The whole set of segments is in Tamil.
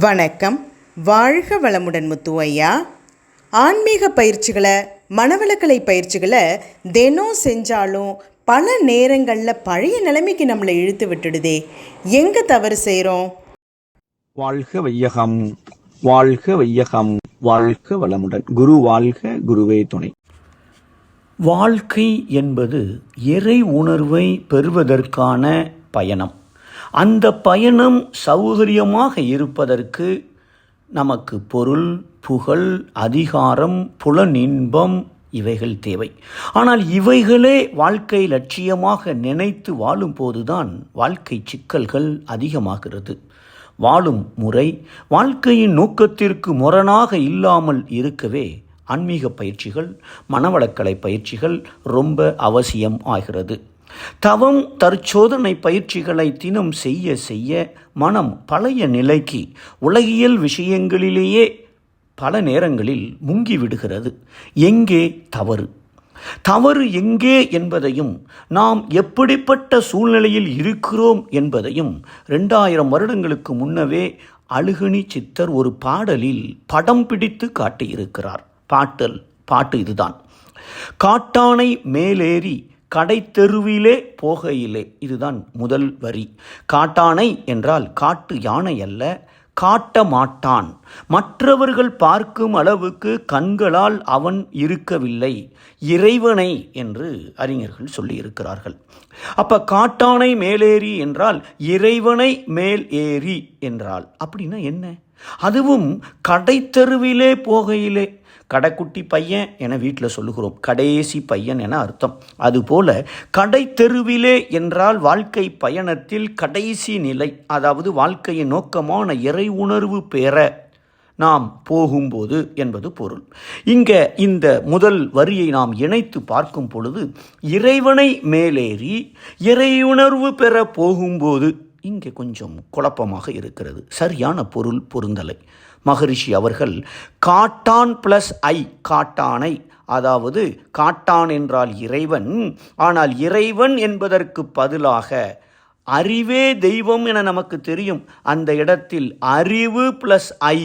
வணக்கம். வாழ்க வளமுடன் முத்து ஐயா ஆன்மீக பயிற்சிகளை மனவளக்கலை பயிற்சிகளை தினம் செஞ்சாலும் பல நேரங்களில் பழைய நிலைமைக்கு நம்மளை இழுத்து விட்டுடுதே. எங்கே தவறு செய்கிறோம் வாழ்க வையகம் வாழ்க வையகம் வாழ்க வளமுடன். குரு வாழ்க குருவே துணை. வாழ்க்கை என்பது இறை உணர்வை பெறுவதற்கான பயணம். அந்த பயணம் சௌகரியமாக இருப்பதற்கு நமக்கு பொருள் புகழ் அதிகாரம் புலனின்பம் இவைகள் தேவை. ஆனால் இவைகளே வாழ்க்கை லட்சியமாக நினைத்து வாழும்போதுதான் வாழ்க்கை சிக்கல்கள் அதிகமாகிறது. வாழும் முறை வாழ்க்கையின் நோக்கத்திற்கு முரணாக இல்லாமல் இருக்கவே ஆன்மீக பயிற்சிகள் மனவளக்கலை பயிற்சிகள் ரொம்ப அவசியம் ஆகிறது. தவம் தற்சோதனை பயிற்சிகளை தினம் செய்ய செய்ய மனம் பழைய நிலைக்கு உலகியல் விஷயங்களிலேயே பல நேரங்களில் முங்கிவிடுகிறது எங்கே தவறு? தவறு எங்கே என்பதையும் நாம் எப்படிப்பட்ட சூழ்நிலையில் இருக்கிறோம் என்பதையும் ரெண்டாயிரம் வருடங்களுக்கு முன்னவே அழுகணி சித்தர் ஒரு பாடலில் படம் பிடித்து காட்டியிருக்கிறார். பாட்டல் பாட்டு இதுதான். காட்டானை மேலேறி கடைத்தெருவிலே போகையிலே. இதுதான் முதல் வரி. காட்டானை என்றால் காட்டு யானை அல்ல காட்ட மாட்டான் மற்றவர்கள் பார்க்கும் அளவுக்கு கண்களால் அவன் இருக்கவில்லை. இறைவனை என்று அறிஞர்கள் சொல்லியிருக்கிறார்கள். அப்ப காட்டானை மேலேறி என்றால் இறைவனை மேல் ஏறி என்றால் அப்படின்னா என்ன? அதுவும் கடைத்தெருவிலே போகையிலே. கடைக்குட்டி பையன் என வீட்டில் சொல்லுகிறோம். கடைசி பையன் என அர்த்தம். அதுபோல கடை தெருவிலே என்றால் வாழ்க்கை பயணத்தில் கடைசி நிலை அதாவது வாழ்க்கையின் நோக்கமான இறை உணர்வு பெற நாம் போகும்போது என்பது பொருள். இங்கே இந்த முதல் வரியை நாம் இணைத்து பார்க்கும் பொழுது இறைவனை மேலேறி இறையுணர்வு பெற போகும்போது இங்கே கொஞ்சம் குழப்பமாக இருக்கிறது. சரியான பொருள் பொருந்தலை. மகரிஷி அவர்கள் காட்டான் பிளஸ் ஐ காட்டானை அதாவது காட்டான் என்றால் இறைவன் ஆனால் இறைவன் என்பதற்கு பதிலாக அறிவே தெய்வம் என நமக்கு தெரியும். அந்த இடத்தில் அறிவு பிளஸ் ஐ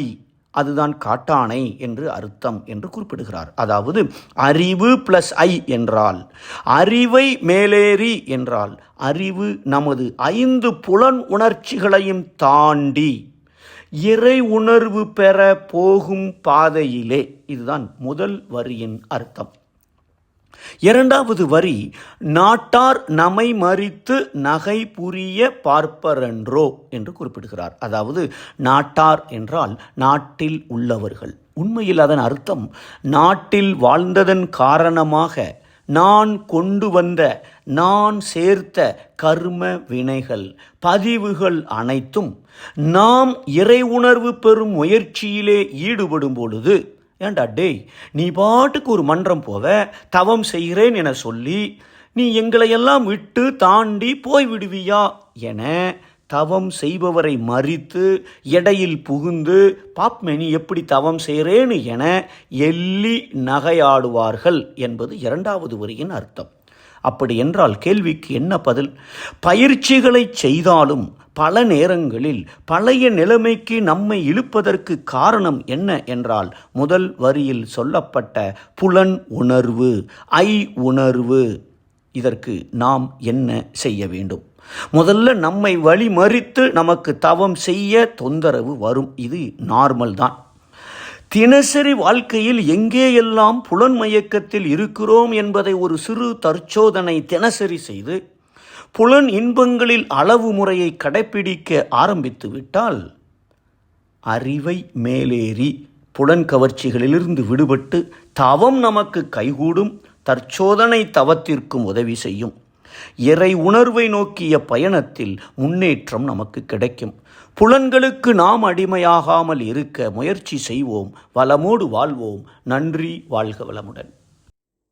அதுதான் காட்டானை என்று அர்த்தம் என்று குறிப்பிடுகிறார். அதாவது அறிவு பிளஸ் ஐ என்றால் அறிவை மேலேறி என்றால் அறிவு நமது ஐந்து புலன் உணர்ச்சிகளையும் தாண்டி இறை உணர்வு பெற போகும் பாதையிலே இதுதான் முதல் வரியின் அர்த்தம். இரண்டாவது வரி நாட்டார் நமை மறித்து நகை புரிய பார்ப்பரன்றோ என்று குறிப்பிடுகிறார். அதாவது நாட்டார் என்றால் நாட்டில் உள்ளவர்கள் உண்மையில் அதன் அர்த்தம் நாட்டில் வாழ்ந்ததன் காரணமாக நான் கொண்டு வந்த நான் சேர்த்த கர்ம வினைகள் பதிவுகள் அனைத்தும் நாம் இறை உணர்வு பெறும் முயற்சியிலே ஈடுபடும் பொழுது ஏண்டா டேய் நீ பாட்டுக்கு ஒரு மன்றம் போவ தவம் செய்கிறேன் என சொல்லி நீ எங்களையெல்லாம் விட்டு தாண்டி போய் விடுவியா என தவம் செய்பவரை மறித்து எடையில் புகுந்து பாப்மெனி எப்படி தவம் செய்கிறேன்னு என எள்ளி நகையாடுவார்கள் என்பது இரண்டாவது வரியின் அர்த்தம். அப்படி என்றால் கேள்விக்கு என்ன பதில்? பயிற்சிகளை செய்தாலும் பல நேரங்களில் பழைய நிலைமைக்கு நம்மை இழுப்பதற்கு காரணம் என்ன என்றால் முதல் வரியில் சொல்லப்பட்ட புலன் உணர்வு ஐ உணர்வு. இதற்கு நாம் என்ன செய்ய வேண்டும்? முதல்ல நம்மை வழிமறித்து நமக்கு தவம் செய்ய தொந்தரவு வரும். இது நார்மல் தான். தினசரி வாழ்க்கையில் எங்கேயெல்லாம் புலன் மயக்கத்தில் இருக்கிறோம் என்பதை ஒரு சிறு தற்சோதனை தினசரி செய்து புலன் இன்பங்களில் அளவு முறையை கடைப்பிடிக்க ஆரம்பித்து விட்டால் அறிவை மேலேறி புலன் கவர்ச்சிகளிலிருந்து விடுபட்டு தவம் நமக்கு கைகூடும் தற்சோதனை தவத்திற்கும் உதவி செய்யும். இறை உணர்வை நோக்கிய பயணத்தில் முன்னேற்றம் நமக்கு கிடைக்கும். புலன்களுக்கு நாம் அடிமையாகாமல் இருக்க முயற்சி செய்வோம். வளமோடு வாழ்வோம். நன்றி வாழ்க வளமுடன்.